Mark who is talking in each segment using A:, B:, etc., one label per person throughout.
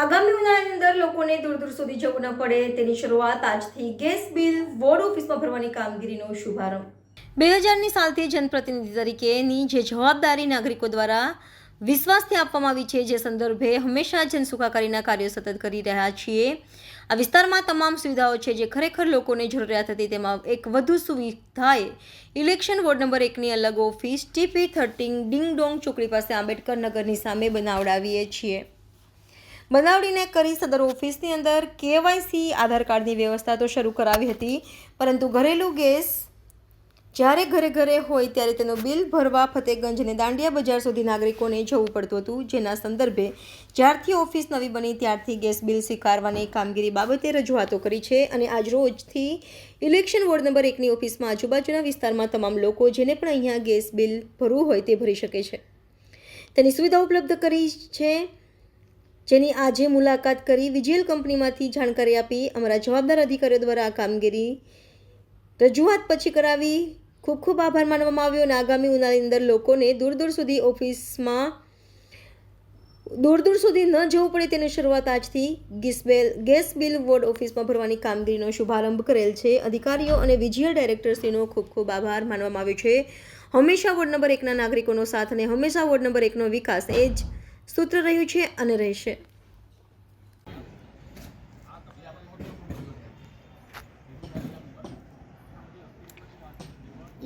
A: આગામી ઉનાળાની અંદર લોકોને દૂર દૂર સુધી જવું ન પડે. તેની શરૂઆત આજથી ગેસ બિલ, વોર્ડ ઓફિસમાં ભરવાની કામગીરીનો શુભારંભ. બે હજારની સાલથી જનપ્રતિનિધિ તરીકેની જે જવાબદારી નાગરિકો દ્વારા વિશ્વાસથી આપવામાં આવી છે, જે સંદર્ભે હંમેશા જનસુખાકારીના કાર્યો સતત કરી રહ્યા છીએ. આ વિસ્તારમાં તમામ સુવિધાઓ છે જે ખરેખર લોકોને જરૂરિયાત હતી, તેમાં એક વધુ સુવિધાએ ઇલેક્શન વોર્ડ નંબર એકની અલગ office, TP thirteen ding dong ચોકડી પાસે આંબેડકર નગરની સામે બનાવડાવીએ છીએ. બનાવડીને કરી સદર ઓફિસની અંદર કેવાયસી આધાર કાર્ડની વ્યવસ્થા તો શરૂ કરાવી હતી, પરંતુ ઘરેલું ગેસ જ્યારે ઘરે ઘરે હોય ત્યારે તેનું બિલ ભરવા ફતેગંજ અને દાંડિયા બજાર સુધી નાગરિકોને જવું પડતું હતું, જેના સંદર્ભે જ્યારથી ઓફિસ નવી બની ત્યારથી ગેસ બિલ સ્વીકારવાની કામગીરી બાબતે રજૂઆતો કરી છે અને આજ રોજથી ઇલેક્શન વોર્ડ નંબર એકની ઓફિસમાં આજુબાજુના વિસ્તારમાં તમામ લોકો જેને પણ અહીંયા ગેસ બિલ ભરવું હોય તે ભરી શકે છે. તેની સુવિધા ઉપલબ્ધ કરી છે. જેની આજે મુલાકાત કરી વિજયલ કંપનીમાંથી જાણકારી આપી અમારા જવાબદાર અધિકારીઓ દ્વારા આ કામગીરી રજૂઆત પછી કરાવી. ખૂબ ખૂબ આભાર માનવામાં આવ્યો અને આગામી ઉનાળાની અંદર લોકોને દૂર દૂર સુધી ઓફિસમાં દૂર દૂર સુધી ન જવું પડે તેની શરૂઆત આજથી gas bill gas bill ward ઓફિસમાં ભરવાની કામગીરીનો શુભારંભ કરેલ છે. અધિકારીઓ અને વિજ્યુઅલ ડાયરેક્ટરશ્રીનો ખૂબ ખૂબ આભાર માનવામાં આવ્યો છે. હંમેશા વોર્ડ નંબર એકના નાગરિકોનો સાથ અને હંમેશા વોર્ડ નંબર એકનો વિકાસ એ જ સૂત્ર રહ્યું છે અને રહેશે.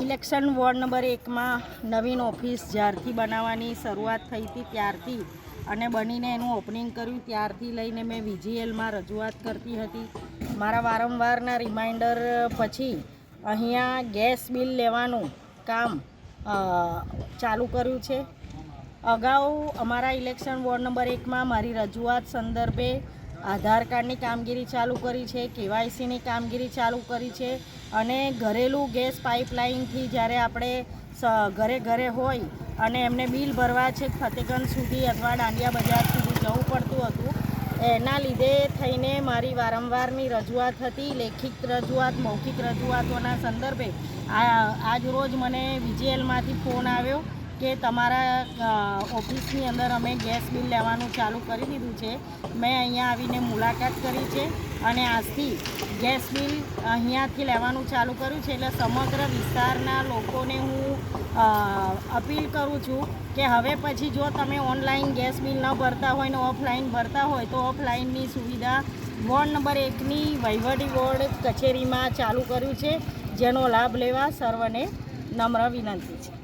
B: ઇલેક્શન વોર્ડ નંબર એકમાં નવીન ઓફિસ જ્યારથી બનાવવાની શરૂઆત થઈ હતી ત્યારથી અને બનીને એનું ઓપનિંગ કર્યું. ત્યારથી લઈને મેં વીજીએલમાં રજૂઆત કરતી હતી. મારા વારંવારના રિમાઇન્ડર પછી અહીંયા ગેસ બિલ લેવાનું કામ ચાલુ કર્યું છે. અગાઉ અમારા ઇલેક્શન વોર્ડ નંબર એકમાં મારી રજૂઆત સંદર્ભે આધાર કાર્ડની કામગીરી ચાલુ કરી છે, કેવાયસીની કામગીરી ચાલુ કરી છે અને ઘરેલું ગેસ પાઇપલાઇનથી જ્યારે આપણે ઘરે ઘરે હોય અને એમને બિલ ભરવા છે, ફતેગંજ સુધી અથવા દાંડિયા બજાર સુધી જવું પડતું હતું, એના લીધે થઈને મારી વારંવારની રજૂઆત હતી, લેખિત રજૂઆત, મૌખિક રજૂઆતોના સંદર્ભે. આ, આજ રોજ મને વીજીએલમાંથી ફોન આવ્યો કે તમારા ઓફિસની અંદર અમે ગેસ બિલ લેવાનું ચાલુ કરી દીધું છે. મેં અહીંયા આવીને મુલાકાત કરી છે અને આજથી ગેસ બિલ અહીંયાથી લેવાનું ચાલુ કર્યું છે. એટલે સમગ્ર વિસ્તારના લોકોને હું અપીલ કરું છું કે હવે પછી જો તમે ઓનલાઈન ગેસ બિલ ન ભરતા હોય ને ઓફલાઈન ભરતા હોય તો ઓફલાઈનની સુવિધા વોર્ડ નંબર એકની વહીવટી બોર્ડ કચેરીમાં ચાલુ કર્યું છે. જેનો લાભ લેવા સર્વને નમ્ર વિનંતી છે.